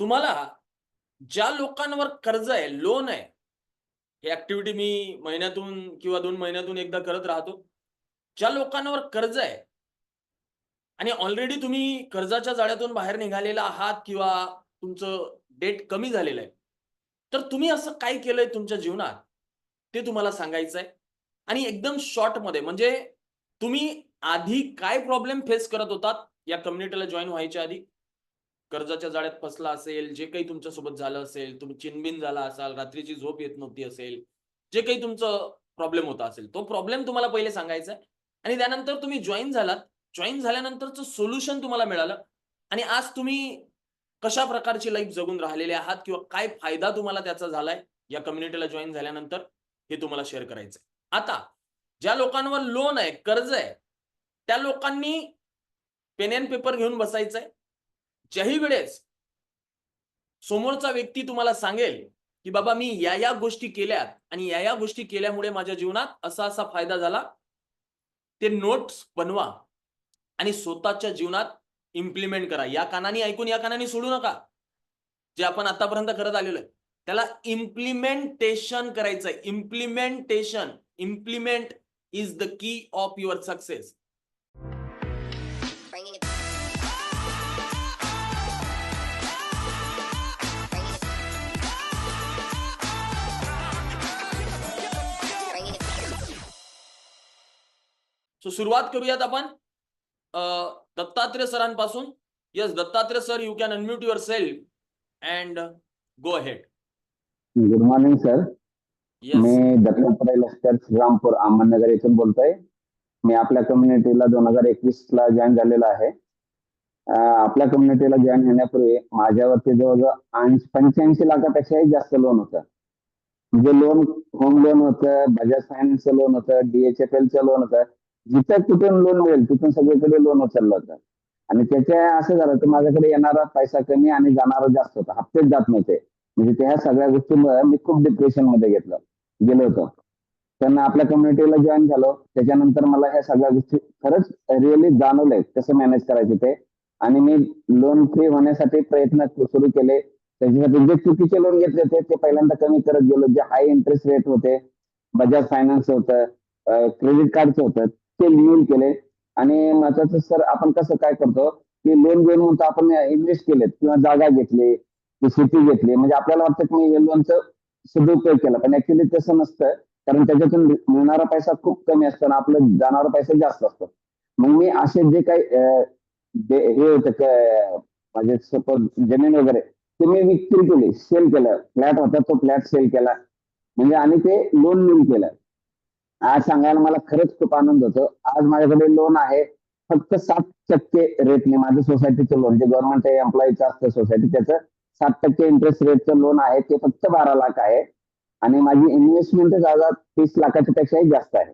तुम्हाला ज्या लोकांवर कर्ज आहे लोन आहे ही ऍक्टिव्हिटी मी महिन्यातून किंवा दोन महिन्यातून एकदा करत राहतो. ज्या लोकांवर कर्ज आहे आणि ऑलरेडी तुम्ही कर्जाच्या जाळ्यातून बाहेर निघालेला आहात किंवा तुमचं डेट कमी झालेलं आहे तर तुम्ही असं काय केलंय तुमच्या जीवनात? ते तुम्हाला सांगायचं आहे. आणि एकदम शॉर्टमध्ये म्हणजे तुम्ही आधी काय प्रॉब्लेम फेस करत होतात या कम्युनिटीला जॉईन व्हायच्या आधी? कर्जाच्या जाळ्यात फसला असेल जे काही तुमच्यासोबत झालं असेल तुम्ही चिनबिन झाला असाल रात्रीची झोप येत नव्हती असेल जे काही तुमचं प्रॉब्लेम होता असेल तो प्रॉब्लेम तुम्हाला पहिले सांगायचा आहे. आणि त्यानंतर तुम्ही जॉईन झालात. जॉईन झाल्यानंतरचं सोल्युशन तुम्हाला मिळालं. आणि आज तुम्ही कशा प्रकारची लाईफ जगून राहिलेले आहात किंवा काय फायदा तुम्हाला त्याचा झालाय या कम्युनिटीला जॉईन झाल्यानंतर हे तुम्हाला शेअर करायचं आता ज्या लोकांवर लोन आहे कर्ज आहे त्या लोकांनी पेन अँड पेपर घेऊन बसायचंय. ज्याही वेळेस समोरचा व्यक्ती तुम्हाला सांगेल की बाबा मी या या गोष्टी केल्यात आणि या या गोष्टी केल्यामुळे माझ्या जीवनात असा असा फायदा झाला ते नोट्स बनवा आणि स्वतःच्या जीवनात इम्प्लिमेंट करा. या कानाने ऐकून या कानाने सोडू नका. जे आपण आतापर्यंत करत आलेलो आहे त्याला इम्प्लिमेंटेशन करायचंय. Implementation implement is the key of your success so सुरुवात करूयात आपण. Dattatray सरांपासून. Yes Dattatray sir you can unmute yourself and go ahead good morning sir मी दत्तात्रय लष्कर श्रीरामपूर अहमदनगर येथून बोलतोय. मी आपल्या कम्युनिटीला दोन हजार एकवीस ला जॉईन झालेलो आहे. आपल्या कम्युनिटीला जॉईन होण्यापूर्वी माझ्यावरती जवळजवळ ऐंशी पंच्याऐंशी लाखापेक्षाही जास्त लोन होतं. म्हणजे लोन होम लोन होतं बजाज फायनान्सचं लोन होतं डीएचएफएलचं लोन होतं. जिथं कुठून लोन मिळेल तिथून सगळीकडे लोन उचललं होतं आणि त्याच्या असं झालं तर माझ्याकडे येणारा पैसा कमी आणि जाणारा जास्त होता. हप्तेच जात नव्हते. म्हणजे त्या सगळ्या गोष्टीमुळे मी खूप डिप्रेशनमध्ये घेतलं गेलो होतो. पण आपल्या कम्युनिटीला जॉईन झालो. त्याच्यानंतर मला ह्या सगळ्या गोष्टी खरंच रिअली जाणवलंय. कसं मॅनेज करायचे ते. आणि मी लोन फ्री होण्यासाठी प्रयत्न सुरू केले. त्याच्यासाठी जे चुकीचे लोन घेतले होते ते पहिल्यांदा कमी करत गेलो. जे हाय इंटरेस्ट रेट होते बजाज फायनान्स होतं क्रेडिट कार्डचं होतं ते लिहून केले. आणि महत्वाचं सर आपण कसं काय करतो की लोन घेऊन म्हणतो आपण इन्व्हेस्ट केलेत किंवा जागा घेतली की शेती घेतली. म्हणजे आपल्याला वाटतं की मी हे लोनचं सदुपयोग केला पण ऍक्च्युली तसं नसतं. कारण त्याच्यातून मिळणारा पैसा खूप कमी असतो आणि आपलं जाणारा पैसा जास्त असतो. मग मी असे जे काही हे होतं माझे सपोज जमीन वगैरे ते मी विक्री केली सेल केलं. फ्लॅट होता तो फ्लॅट सेल केला. म्हणजे आणि ते लोन लिहून केलं. आज सांगायला मला खरंच खूप आनंद होतो. आज माझ्याकडे लोन आहे. फक्त सात टक्के रेटने माझं सोसायटीचं लोन जे गव्हर्नमेंट एम्प्लॉईचं असतं सोसायटी त्याचं सात टक्के इंटरेस्ट रेटचं लोन आहे. ते फक्त बारा लाख आहे. आणि माझी इन्व्हेस्टमेंट आज तीस लाखाच्या पेक्षाही जास्त आहे.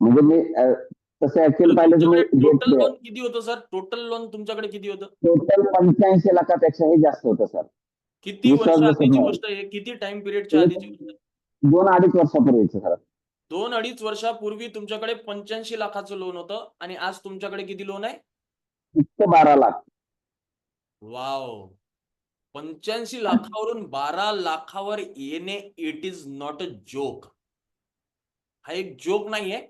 म्हणजे मी तसं ऍक्च्युअली पाहिलं टोटल लोन किती होतं सर टोटल लोन तुमच्याकडे किती होतं? टोटल पंच्याऐंशी लाखापेक्षाही जास्त होतं सर किती वर्ष. गोष्ट आहे? किती टाइम पिरियडच्या आधीची? दोन अडीच वर्षापूर्वीचं सर दोन अडीच वर्षापूर्वी तुमच्याकडे पंच्याऐंशी लाखाचं लोन होतं आणि आज तुमच्याकडे किती लोन आहे? बारा लाख. वाव पंच्याऐंशी लाखावरून बारा लाखावर येणे it is not a joke हा एक जोक नाहीये.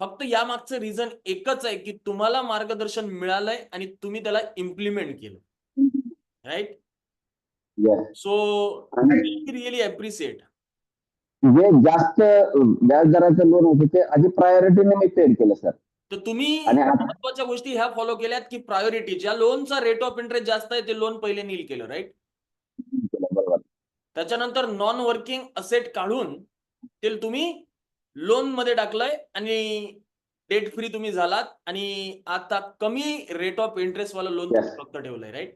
फक्त या मागचं रिझन एकच आहे की तुम्हाला मार्गदर्शन मिळालंय आणि तुम्ही त्याला इम्प्लिमेंट केलं. राईट सो रिअली अप्रिशिएट जे जास्त व्याजदराचं लोन होतं ते आधी प्रायोरिटीने मी पेड केलं सर तर तुम्ही महत्त्वाच्या गोष्टी ह्या फॉलो केल्यात की प्रायोरिटी ज्या लोनचा रेट ऑफ इंटरेस्ट जास्त आहे ते लोन पहिले नील केलं राईट बरोबर. त्याच्यानंतर नॉन वर्किंग असेट काढून ते तुम्ही लोनमध्ये टाकलंय आणि डेट फ्री तुम्ही झालात आणि आता कमी रेट ऑफ इंटरेस्ट वाला लोन. फक्त ठेवलंय राईट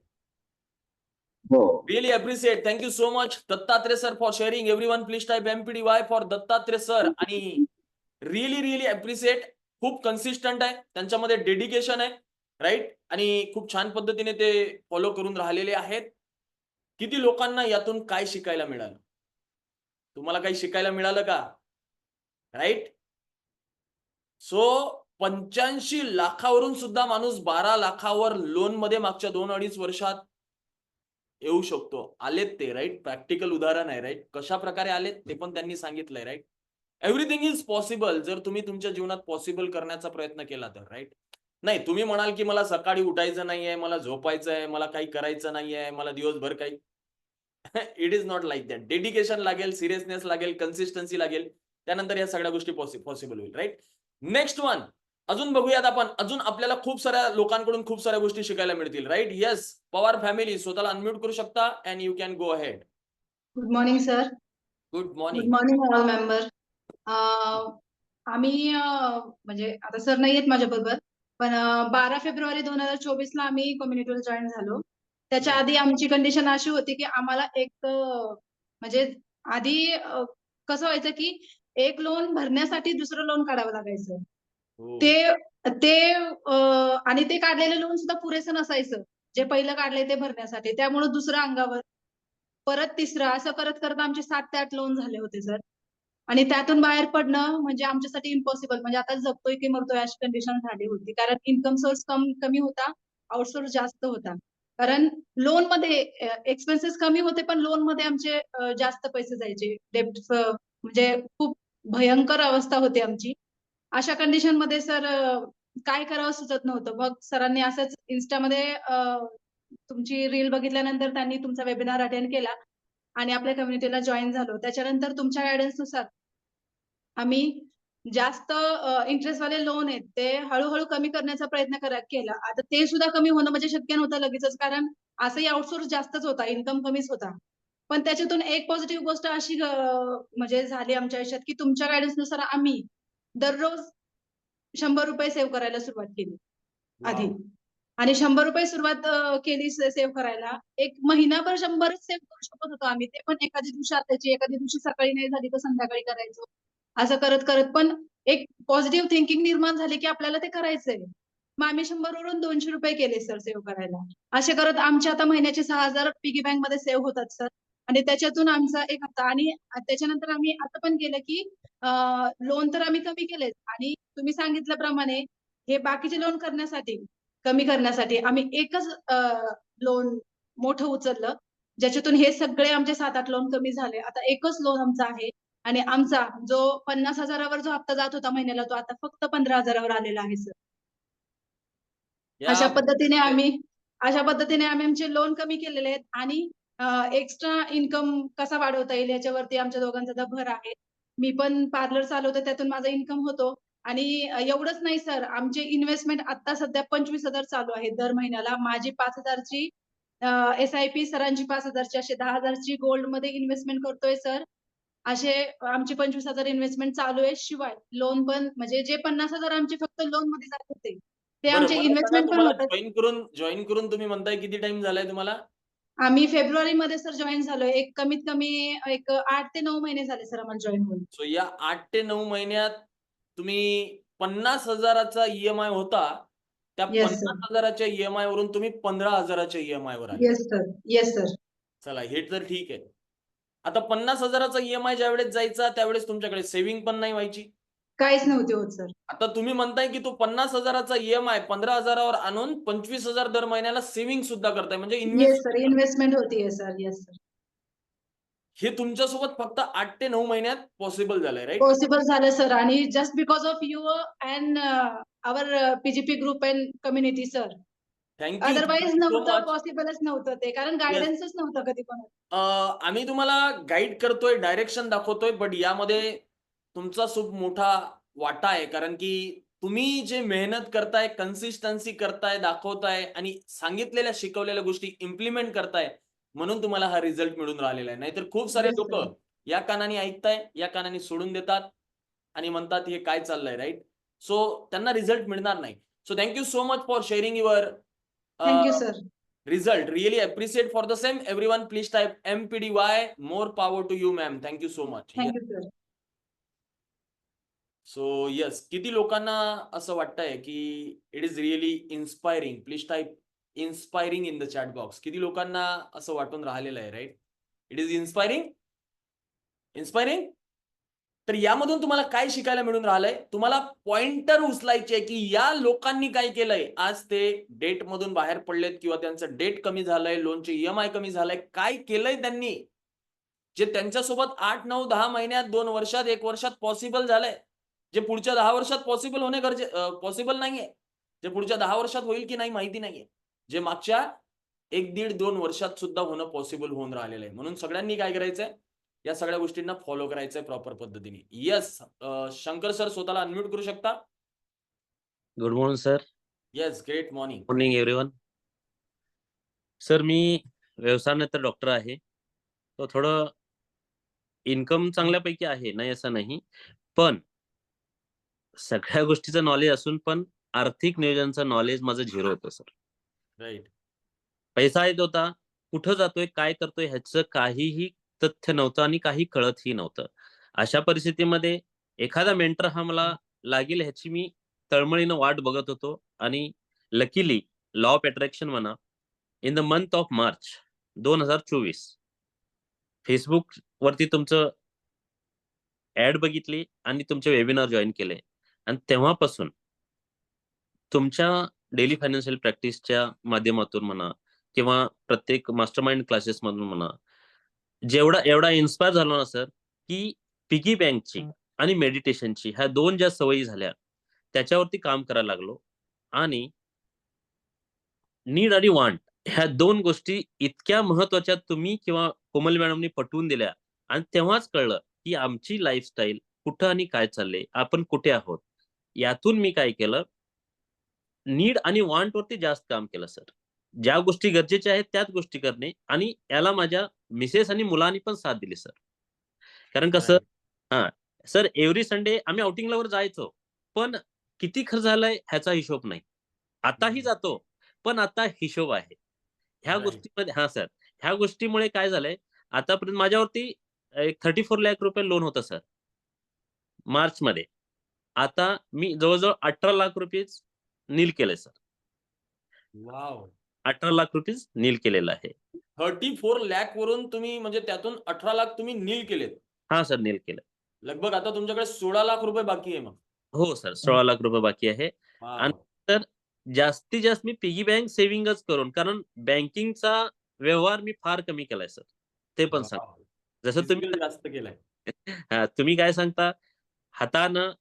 हो. Really appreciate thank you so much Dattatray sir for sharing every one please type MPD Y for Dattatray sir आणि रिअली रिअली अप्रिशिएट खूप कन्सिस्टंट आहे त्यांच्यामध्ये डेडिकेशन आहे राईट आणि खूप छान पद्धतीने ते फॉलो करून राहिलेले आहेत किती लोकांना यातून काय शिकायला मिळालं तुम्हाला काही शिकायला मिळालं का राईट सो पंच्याऐंशी लाखावरून सुद्धा माणूस बारा लाखावर लोनमध्ये मागच्या दोन अडीच वर्षात येऊ शकतो. आलेत ते राईट प्रॅक्टिकल उदाहरण आहे राईट कशा प्रकारे आलेत ते पण त्यांनी सांगितलंय राईट एव्हरीथिंग इज पॉसिबल जर तुम्ही तुमच्या जीवनात पॉसिबल करण्याचा प्रयत्न केला तर राईट नाही तुम्ही म्हणाल की मला सकाळी उठायचं नाहीये मला झोपायचं आहे मला काही करायचं नाही आहे मला दिवसभर काही. It is not like that dedication लागेल सिरियसनेस लागेल कन्सिस्टन्सी लागेल. त्यानंतर या सगळ्या गोष्टी पॉसिबल होईल राईट नेक्स्ट वन अजून बघूयात आपण. अजून आपल्याला खूप साऱ्या लोकांकडून खूप साऱ्या गोष्टी शिकायला मिळतील राईट येस पवार फॅमिली स्वतःला अनम्यूट करू शकता and you can go ahead good morning sir good good morning morning all member आम्ही अं, म्हणजे आता सर नाही आहेत माझ्या बरोबर पण बारा फेब्रुवारी दोन हजार चोवीस ला आम्ही कम्युनिटीवर जॉईन झालो. त्याच्या आधी आमची कंडिशन अशी होती की आम्हाला एक अं, म्हणजे आधी कसं व्हायचं की एक लोन भरण्यासाठी दुसरं लोन काढावं लागायचं. हो. ते ते आणि ते काढलेलं लोन सुद्धा पुरेसं नसायचं. जे पहिलं काढले ते भरण्यासाठी. त्यामुळे दुसरं अंगावर परत तिसरं असं करत करत आमचे सात ते आठ लोन झाले होते सर आणि त्यातून बाहेर पडणं म्हणजे आमच्यासाठी इम्पॉसिबल म्हणजे आता जगतोय की मरतोय अशी कंडिशन झाली होती. कारण इन्कम सोर्स कम कमी होता आउटसोर्स जास्त होता. कारण लोनमध्ये एक्सपेन्सेस कमी होते पण लोनमध्ये आमचे जास्त पैसे जायचे. डेप्ट म्हणजे खूप भयंकर अवस्था होती आमची. अशा कंडिशनमध्ये सर काय करावं सुचत नव्हतं. मग सरांनी असंच इन्स्टामध्ये तुमची रील बघितल्यानंतर त्यांनी तुमचा वेबिनार अटेंड केला आणि आपल्या कम्युनिटीला जॉईन झालो. त्याच्यानंतर तुमच्या गायडन्सनुसार आम्ही जास्त इंटरेस्ट वाले लोन आहेत ते हळूहळू कमी करण्याचा प्रयत्न करा केला. आता ते सुद्धा कमी होणं म्हणजे शक्य नव्हतं लगेचच कारण असंही आउटसोर्स जास्तच होता इन्कम कमीच होता. पण त्याच्यातून एक पॉझिटिव्ह गोष्ट अशी म्हणजे झाली आमच्या आयुष्यात की तुमच्या गायडन्सनुसार आम्ही दररोज शंभर रुपये सेव्ह करायला सुरुवात केली आधी. आणि शंभर रुपये सुरुवात केली सेव्ह करायला. एक महिनाभर शंभरच सेव्ह करू शकत होतो आम्ही. ते पण एखाद्या दिवशी आताची एखाद्या दिवशी सकाळी नाही झाली तर संध्याकाळी करायचो. असं करत करत पण एक पॉझिटिव्ह थिंकिंग निर्माण झाली की आपल्याला ते करायचंय. मग आम्ही शंभर वरून दोनशे रुपये केले सर सेव्ह करायला. असे करत आमचे आता महिन्याचे सहा हजार पिगी बँकमध्ये सेव्ह होतात सर आणि त्याच्यातून आमचा एक हप्ता. आणि त्याच्यानंतर आम्ही आता पण केलं की लोन तर आम्ही कमी केले आणि तुम्ही सांगितल्याप्रमाणे हे बाकीचे लोन करण्यासाठी कमी करण्यासाठी आम्ही एकच लोन मोठं उचललं. ज्याच्यातून हे सगळे आमचे सात आठ लोन कमी झाले. आता एकच लोन आमचा आहे. आणि आमचा जो पन्नास हजारावर जो हप्ता जात होता महिन्याला तो आता फक्त पंधरा हजारावर आलेला आहे सर. अशा पद्धतीने आम्ही अशा पद्धतीने आम्ही आमचे लोन कमी केलेले आहेत. आणि एक्स्ट्रा इन्कम कसा वाढवता येईल याच्यावरती आमच्या दोघांचा भर आहे. मी पण पार्लर चालवते त्यातून माझा इन्कम होतो. आणि एवढंच नाही सर आमचे इन्व्हेस्टमेंट आता सध्या पंचवीस हजार चालू आहे दर महिन्याला. माझी पाच हजारची एस आय पी सरांची पाच हजारची असे दहा हजारची गोल्डमध्ये इन्व्हेस्टमेंट करतोय सर. असे आमचे पंचवीस हजार इन्व्हेस्टमेंट चालू आहे. शिवाय लोन पण म्हणजे जे पन्नास हजार आमचे फक्त लोनमध्ये जात होते ते आमचे इन्व्हेस्टमेंट पण जॉईन करून जॉईन करून तुम्ही म्हणताय किती टाइम झालाय तुम्हाला? आम्ही फेब्रुवारी मध्ये सर जॉईन झालोय. एक कमीत कमी एक आठ ते नऊ महिने झाले सर आम्हाला जॉईन होऊन. सो या आठ ते नऊ महिन्यात तुम्ही पन्नास हजाराचा ईएमआय होता. त्या Yes, sir. पन्नास हजाराच्या ईएमआय वरून तुम्ही पंधरा हजाराच्या ईएमआय वर आले. येस सर येस सर चला हे तर ठीक आहे. आता पन्नास हजाराचा ईएमआय ज्या वेळेस जायचा त्यावेळेस तुमच्याकडे सेव्हिंग पण नाही व्हायची. काहीच नव्हते होत सर. आता तुम्ही म्हणताय की तो पन्नास हजाराचा ईएमआय पंधरा हजारावर आणून पंचवीस हजार दर महिन्याला सेव्हिंग सुद्धा करताय. म्हणजे येस इन्व्हेस्ट सर इन्व्हेस्टमेंट होती सर येस सर हे तुमच्यासोबत फक्त आठ ते नऊ महिन्यात पॉसिबल झालंय राईट पॉसिबल झालं सर आणि just because of you and our PGP group and community sir thank you otherwise नव्हतं पॉसिबलच नव्हतं ते. कारण गायडन्सच नव्हतं कधी पण. अं, आम्ही तुम्हाला गाईड करतोय डायरेक्शन दाखवतोय बट यामध्ये तुमचा खूप मोठा वाटा आहे कारण की तुम्ही जे मेहनत करताय कन्सिस्टन्सी करताय दाखवताय आणि सांगितलेल्या शिकवलेल्या गोष्टी इम्प्लिमेंट करताय म्हणून तुम्हाला हा रिझल्ट मिळून राहिलेला आहे. नाहीतर खूप सारे लोक. या कानाने ऐकताय या कानाने सोडून देतात आणि म्हणतात हे काय चाललंय? राईट सो त्यांना रिझल्ट मिळणार नाही. So thank you so much for sharing your result. Really appreciate for the same. Everyone please type mpdy more power to you ma'am. Thank you so much. Thank you sir so yes किती लोकांना असं वाटतंय की it is really inspiring please type inspiring in the chat box किती लोकांना असं वाटून राहिलेलं आहे right it is inspiring inspiring तर यामधून तुम्हाला काय शिकायला मिळून राहिलंय? तुम्हाला पॉइंटर उचलायचे की या लोकांनी काय केलंय? आज ते डेट मधून बाहेर पडलेत किंवा त्यांचं डेट कमी झालंय लोनचे ईएमआय कमी झालंय काय केलंय त्यांनी? जे त्यांच्यासोबत आठ नऊ दहा महिन्यात दोन वर्षात एक वर्षात पॉसिबल झालंय? जे पुढच्या दहा वर्षात पॉसिबल होणे गरजे पॉसिबल नाहीये. जे पुढच्या दहा वर्षात होईल की नाही माहिती नाहीये. जे मागच्या एक दीड दोन वर्षात सुद्धा होणं पॉसिबल होऊन राहिलेलं आहे. म्हणून सगळ्यांनी काय करायचंय? या सगळ्या गोष्टींना फॉलो करायचंय प्रॉपर पद्धतीने. येस शंकर सर स्वतःला अनम्यूट करू शकता? Good morning sir yes great morning morning everyone sir मी व्यवसायाने तर डॉक्टर आहे. तो थोडं इन्कम चांगल्यापैकी आहे नाही असं नाही. पण सगळ्या गोष्टीचं नॉलेज असून पण आर्थिक नियोजनचं नॉलेज माझं झिरो होतं सर राईट पैसा येत होता कुठं जातोय काय करतोय ह्याचं काहीही तथ्य नव्हतं आणि काही कळतही नव्हतं. अशा परिस्थितीमध्ये एखादा मेंटर हा मला लागेल ह्याची मी तळमळीनं वाट बघत होतो आणि लकीली लॉ ऑफ अट्रॅक्शन म्हणा in the month of March दोन हजार चोवीस फेसबुक वरती तुमचं ऍड बघितली आणि तुमचे वेबिनार जॉईन केले. आणि तेव्हापासून तुमच्या डेली फायनान्शियल प्रॅक्टिसच्या माध्यमातून म्हणा किंवा प्रत्येक मास्टर माइंड क्लासेस मधून म्हणा जेवढा एवढा इन्स्पायर झालो ना सर की पिगी बँकची आणि मेडिटेशनची ह्या दोन ज्या सवयी झाल्या त्याच्यावरती काम करायला लागलो आणि नीड आणि वांट ह्या दोन गोष्टी इतक्या महत्त्वाच्या तुम्ही किंवा कोमल मॅडमनी पटवून दिल्या आणि तेव्हाच कळलं की आमची लाईफस्टाईल कुठं आणि काय चाललंय आपण कुठे आहोत? यातून मी काय केलं? नीड आणि वांट वरती जास्त काम केलं सर. ज्या गोष्टी गरजेच्या आहेत त्याच गोष्टी करणे आणि याला माझ्या मिसेस आणि मुलांनी पण साथ दिली सर. कारण कसं? सर एव्हरी संडे आम्ही आउटिंगला वर जायचो पण किती खर्च झालाय ह्याचा हिशोब नाही. आताही. जातो पण आता हिशोब आहे. ह्या. गोष्टीमध्ये हा सर. ह्या गोष्टीमुळे काय झालंय? आतापर्यंत माझ्यावरती एक थर्टी फोर लॅक रुपये लोन होतं सर. मार्च मध्ये आता मी जवळजवळ अठरा लाख रुपये नील केलंय सर. वाव. अठरा लाख रुपीज नील केलेलं आहे. थर्टी फोर लॅक वरून तुम्ही म्हणजे त्यातून अठरा लाख तुम्ही नील केलेत. हा सर नील केलं लगभग आता तुमच्याकडे सोळा लाख रुपये बाकी आहे मग. हो सर सोळा लाख रुपये बाकी आहे. आणि- जास्तीत जास्त मी पिगी बँक सेव्हिंगच करून कारण बँकिंगचा व्यवहार मी फार कमी केलाय सर. ते पण सांग. जसं तुम्ही जास्त केलाय. तुम्ही काय सांगता? हातानं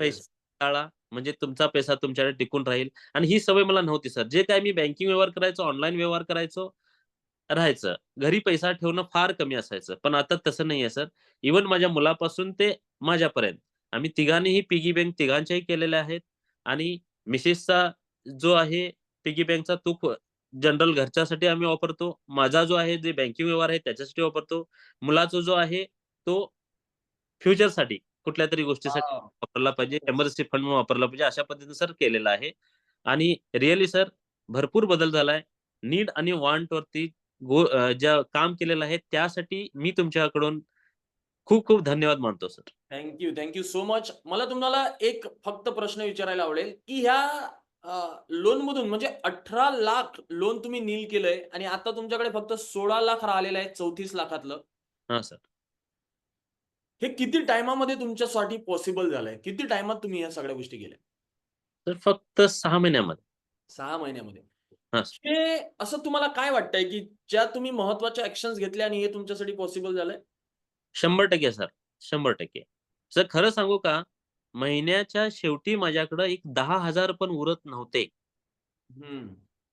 पैसे टाळा म्हणजे तुमचा पैसा तुमच्याकडे टिकून राहील. आणि ही सवय मला नव्हती सर. जे काय मी बँकिंग व्यवहार करायचो ऑनलाईन व्यवहार करायचो राहायचं. घरी पैसा ठेवणं फार कमी असायचं. पण आता तसं नाहीये सर. इवन माझ्या मुलापासून ते माझ्यापर्यंत. आम्ही तिघांनीही पिगी बँक तिघांच्याही केलेल्या आहेत. आणि मिसेसचा जो आहे पिगी बँकचा तो जनरल घरच्यासाठी आम्ही वापरतो. माझा जो आहे जे बँकिंग व्यवहार आहे त्याच्यासाठी वापरतो. मुलाचा जो आहे तो फ्युचरसाठी कुठल्या तरी गोष्टीसाठी. वापरला पाहिजे एमर्जन्सी फंड म्हणून वापरला पाहिजे अशा पद्धतीने सर केलेलं आहे. आणि रिअली सर भरपूर बदल झालाय. नीड आणि वांट वरती ज्या काम केलेलं आहे त्यासाठी मी तुमच्याकडून खूप खूप धन्यवाद मानतो sir. Thank you thank you so much मला तुम्हाला एक फक्त प्रश्न विचारायला आवडेल की ह्या लोन मधून म्हणजे अठरा लाख लोन तुम्ही नील केलंय आणि आता तुमच्याकडे फक्त सोळा लाख राहिलेलं आहे चौतीस लाखातलं. हा सर. हे किती टायमामध्ये तुमच्यासाठी पॉसिबल झालंय? किती टायमात तुम्ही या सगळ्या गोष्टी केल्या? तर फक्त सहा महिन्यामध्ये. सहा महिन्यामध्ये. हा. असं तुम्हाला काय वाटतंय की ज्या तुम्ही महत्त्वाच्या ऍक्शन्स घेतल्या आणि हे तुमच्यासाठी पॉसिबल झालंय? शंभर टक्के सर. शंभर टक्के. सर खरं सांगू का? महिन्याच्या शेवटी माझ्याकडं एक दहा हजार पण उरत नव्हते.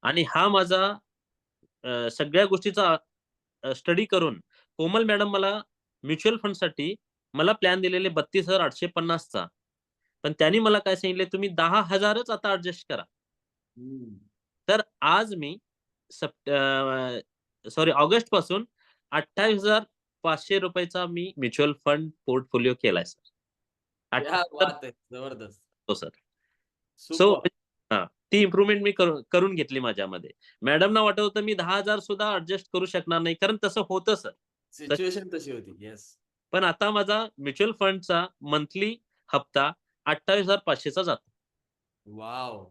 आणि हा माझा सगळ्या गोष्टीचा स्टडी करून कोमल मॅडम मला म्युच्युअल फंडसाठी मला प्लॅन दिलेले बत्तीस हजार आठशे पन्नासचा पण त्यांनी मला काय सांगितले? तुम्ही दहा हजारच आता ऍडजस्ट करा. हम्म. तर आज मी सप्ट सॉरी ऑगस्टपासून अठ्ठावीस हजार पाचशे रुपयाचा मी म्युच्युअल फंड पोर्टफोलिओ केलाय सर. जबरदस्त. सर. सो. हा ती इम्प्रुव्हमेंट मी करू- करून घेतली माझ्यामध्ये. मॅडमना वाटत होतं मी दहा हजार सुद्धा ऍडजस्ट करू शकणार नाही कारण तसं होतं सर. सिच्युएशन तशी होती. येस पण आता माझा म्युच्युअल फंडचा मंथली हप्ता अठ्ठावीस हजार पाचशेचा जातो. वाव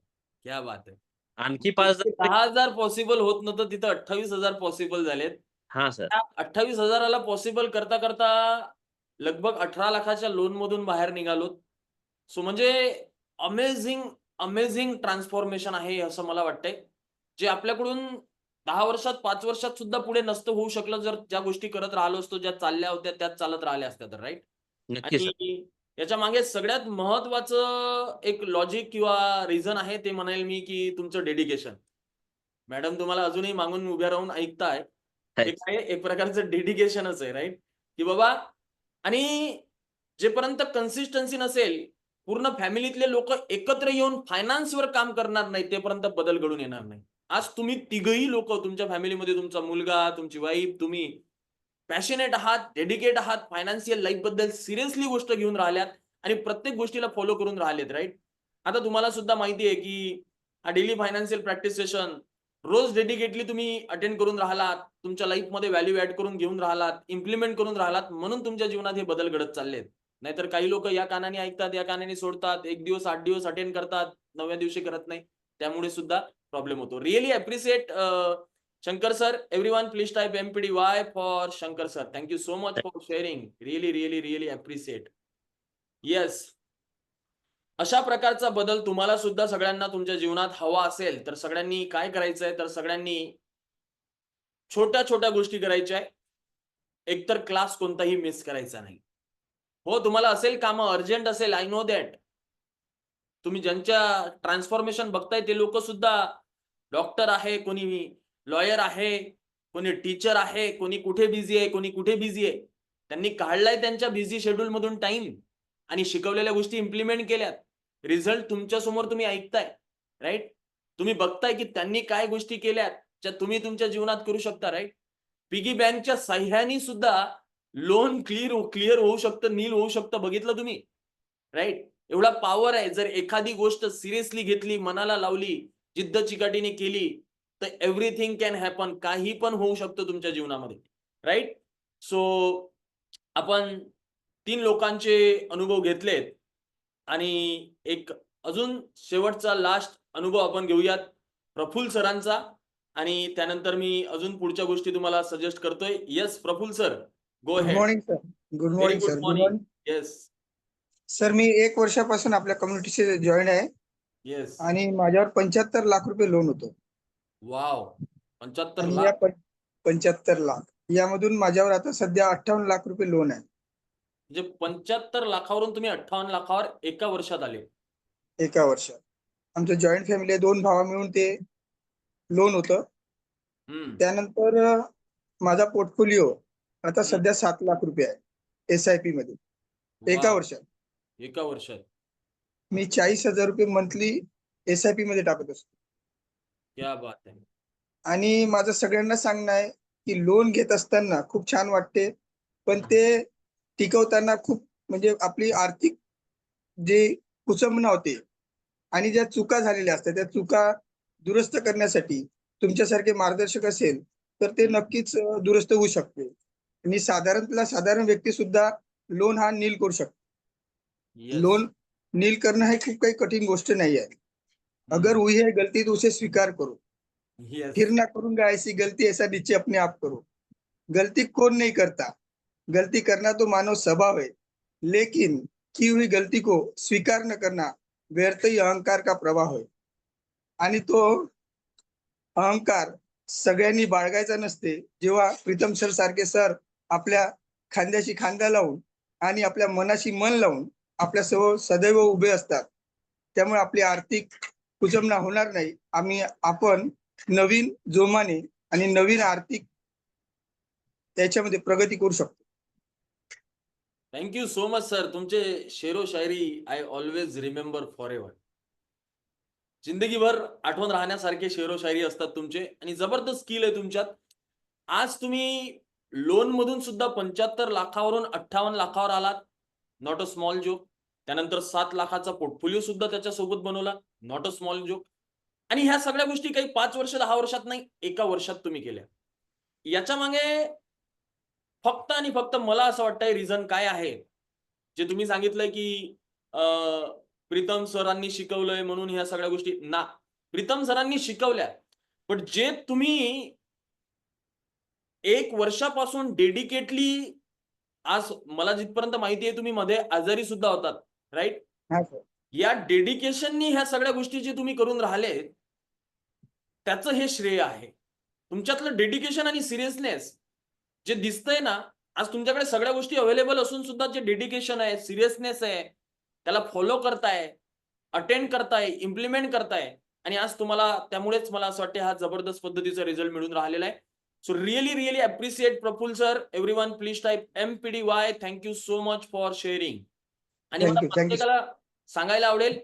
क्या बात आहे. आणखी पाच हजार दहा हजार पॉसिबल होत नव्हतं तिथं अठ्ठावीस हजार पॉसिबल झालेत. हा सर. अठ्ठावीस हजाराला पॉसिबल करता करता लगभग अठरा लाखाच्या लोन मधून बाहेर निघालो. सो म्हणजे अमेझिंग अमेझिंग ट्रान्सफॉर्मेशन आहे असं मला वाटतंय. जे आपल्याकडून दहा वर्षात पाच वर्षात सुद्धा पुढे नसतं होऊ शकलं जर ज्या गोष्टी करत राहिलो असतो ज्या चालल्या होत्या त्याच चालत राहिल्या असत्या तर राईट आणि याच्या मागे सगळ्यात महत्वाचं एक लॉजिक किंवा रिझन आहे ते म्हणेल मी की तुमचं डेडिकेशन मॅडम तुम्हाला अजूनही मागून उभ्या राहून ऐकताय. एक प्रकारचं डेडिकेशनच आहे राईट की बाबा आणि जेपर्यंत कन्सिस्टन्सी नसेल पूर्ण फॅमिलीतले लोक एकत्र येऊन फायनान्सवर काम करणार नाही तेपर्यंत बदल घडून येणार नाही. आज तुम्ही तिघही लोक तुमच्या फॅमिलीमध्ये तुमचा मुलगा तुमची वाईफ तुम्ही पॅशनेट आहात डेडिकेट आहात फायनान्शियल लाईफबद्दल सिरियसली गोष्ट घेऊन राहिल्यात आणि प्रत्येक गोष्टीला फॉलो करून राहिलेत राईट आता तुम्हाला सुद्धा माहिती आहे की हा डेली फायनान्शियल प्रॅक्टिस सेशन रोज डेडिकेटली तुम्ही अटेंड करून राहिलात तुमच्या लाईफमध्ये व्हॅल्यू ऍड करून घेऊन राहिलात इम्प्लिमेंट करून राहिलात म्हणून तुमच्या जीवनात हे बदल घडत चाललेत. नाहीतर काही लोक या कानाने ऐकतात या कानाने सोडतात एक दिवस आठ दिवस अटेंड करतात नवव्या दिवशी करत नाही. त्यामुळे सुद्धा प्रॉब्लेम होतो. Really appreciate Shankar sir every one please type MPD Y for Shankar sir thank you so much for sharing really really really appreciate yes अशा प्रकारचा बदल तुम्हाला सुद्धा सगळ्यांना तुमच्या जीवनात हवा असेल तर सगळ्यांनी काय करायचंय? तर सगळ्यांनी छोट्या छोट्या गोष्टी करायच्या आहे एकतर क्लास कोणताही मिस करायचा नाही. हो तुम्हाला असेल कामं अर्जंट असेल आय नो दॅट तुम्ही ज्यांच्या ट्रान्सफॉर्मेशन बघताय ते लोक सुद्धा डॉक्टर आहे कोणी लॉयर आहे कोणी टीचर आहे कोणी कुठे बिझी आहे कोणी कुठे बिझी आहे. त्यांनी काढलाय त्यांच्या बिझी शेड्यूल मधून टाइम आणि शिकवलेल्या गोष्टी इम्प्लिमेंट केल्यात. रिझल्ट तुमच्यासमोर तुम्ही ऐकताय राईट तुम्ही बघताय की त्यांनी काय गोष्टी केल्यात ज्या तुम्ही तुमच्या जीवनात करू शकता राईट पिगी बँकच्या सह्यानी सुद्धा लोन क्लिअर क्लिअर होऊ शकतं नील होऊ शकतं बघितलं तुम्ही राईट एवढा पॉवर आहे. जर एखादी गोष्ट सिरियसली घेतली मनाला लावली जिद्द चिकाटीने केली तर एव्हरीथिंग कॅन हॅपन काही पण होऊ शकतं तुमच्या जीवनामध्ये. राईट सो आपण तीन लोकांचे अनुभव घेतलेत. आणि एक अजून शेवटचा लास्ट अनुभव आपण घेऊयात. प्रफुल्ल सरांचा. आणि त्यानंतर मी अजून पुढच्या गोष्टी तुम्हाला सजेस्ट करतोय. Yes Praful sir go good head morning sir good morning yes sir मी एक वर्षापासून आपल्या कम्युनिटीशी जॉईन आहे. येस आणि माझ्यावर पंच्याहत्तर लाख रुपये लोन होतं. वाव पंच्याहत्तर आणि लाख? पंच्याहत्तर लाख. यामधून माझ्यावर आता सध्या अठ्ठावन्न लाख रुपये लोन आहे. म्हणजे पंच्याहत्तर लाखावरून तुम्ही अठ्ठावन्न लाखावर एका वर्षात आले. एका वर्षात. आमचं जॉईंट फॅमिली आहे दोन भावा मिळून ते लोन होतं. हम्म. त्यानंतर अं, माझा पोर्टफोलिओ आता. सध्या सात लाख रुपये आहे एस आय पी मध्ये. एका. वर्षात. एका वर्षात. मी चाळीस हजार रुपये मंथली एस आय पी मध्ये टाकत असतो. क्या बात आहे. आणि माझं सगळ्यांना सांगणं आहे की लोन घेत असताना खूप छान वाटते. पण ते टिकवताना खूप म्हणजे आपली आर्थिक जे कुचंबना होते आणि ज्या चुका झालेल्या असतात त्या चुका दुरुस्त करण्यासाठी तुमच्यासारखे मार्गदर्शक असेल तर ते नक्कीच दुरुस्त होऊ शकते. आणि साधारणतला साधारण व्यक्ती सुद्धा लोन हा नील करू शकतो. लोन नील करणं हे खूप काही कठीण गोष्ट नाही आहे अगर हुई है गलती तो उसे स्वीकार करो। Yes. फिर ना करूंगा ऐसी गलती ऐसा नीचे अपने आप करो। गलती कौन नहीं करता? गलती करना तो मानव स्वभाव है। लेकिन की हुई गलती को स्वीकार न करना व्यर्थ ही अहंकार का प्रभाव है। आणि तो अहंकार सगळ्यांनी बाळगायचा नसते जेव्हा प्रीतम सर सारखे सर आपल्या खांद्याशी खांदा लावून आणि आपल्या मनाशी मन लावून आपल्या सव सदैव उभे असतात. त्यामुळे आपली आर्थिक कुचमणा होणार नाही. आम्ही आपण नवीन जोमाने आणि नवीन आर्थिक त्याच्यामध्ये प्रगती करू शकतो. थँक्यू सो मच सर तुमचे शेरो शायरी I always remember forever जिंदगीभर आठवण राहण्यासारखे शेरो शायरी असतात तुमचे आणि जबरदस्त स्किल आहे तुमच्यात. आज तुम्ही लोन मधून सुद्धा पंच्याहत्तर लाखावरून अठ्ठावन्न लाखावर आलात. नॉट अ स्मॉल जोक त्यानंतर सात लाखाचा पोर्टफोलिओ सुद्धा त्याच्यासोबत बनवला. नॉट अ स्मॉल जोक आणि ह्या सगळ्या गोष्टी काही पाच वर्ष दहा वर्षात नाही एका वर्षात तुम्ही केल्या. याच्या मागे फक्त आणि फक्त मला असं वाटतंय रिझन काय आहे? जे तुम्ही सांगितलंय की प्रीतम सरांनी शिकवलंय म्हणून ह्या सगळ्या गोष्टी. ना प्रीतम सरांनी शिकवल्या. पण जे तुम्ही एक वर्षापासून डेडिकेटली आज मला जिथपर्यंत माहिती आहे तुम्ही मध्ये आजारी सुद्धा होतात. राईट हा सर या डेडिकेशननी ह्या सगळ्या गोष्टी जे तुम्ही करून राहिले त्याचं हे श्रेय आहे. तुमच्यातलं डेडिकेशन आणि सिरियसनेस जे दिसतंय ना आज तुमच्याकडे सगळ्या गोष्टी अवेलेबल असून सुद्धा जे डेडिकेशन आहे सिरियसनेस आहे त्याला फॉलो करताय अटेंड करताय इम्प्लिमेंट करताय आणि आज तुम्हाला त्यामुळेच मला असं वाटतं हा जबरदस्त पद्धतीचा रिझल्ट मिळून राहिलेला आहे. So really really appreciate Praful sir every one please type M P D Y thank you so much for sharing आणि Thank मला you, thank you, sir. प्रत्येकाला सांगायला आवडेल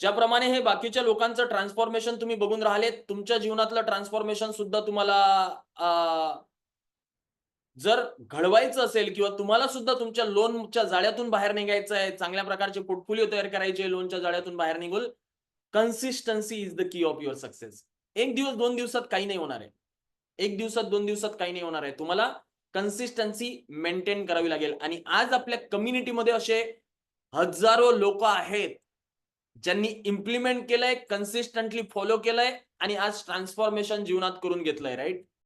ज्याप्रमाणे हे बाकीच्या लोकांचं ट्रान्सफॉर्मेशन तुम्ही बघून राहिले तुमच्या जीवनातलं ट्रान्सफॉर्मेशन सुद्धा तुम्हाला अं, जर घडवायचं असेल किंवा तुम्हाला सुद्धा तुमच्या लोनच्या जाळ्यातून बाहेर निघायचं आहे चांगल्या प्रकारचे पोर्टफोलिओ तयार करायचे लोनच्या जाळ्यातून बाहेर निघून consistency is the key of your success एक दिवस दोन दिवसात काही नाही होणार आहे. एक दिवसात दोन दिवसात काही नाही होणार आहे. तुम्हाला कन्सिस्टन्सी मेंटेन करावी लागेल. आणि आज आपल्या कम्युनिटीमध्ये असे हजारो लोक आहेत ज्यांनी इम्प्लिमेंट केलंय कन्सिस्टंटली फॉलो केलंय आणि आज ट्रान्सफॉर्मेशन जीवनात करून घेतलंय राईट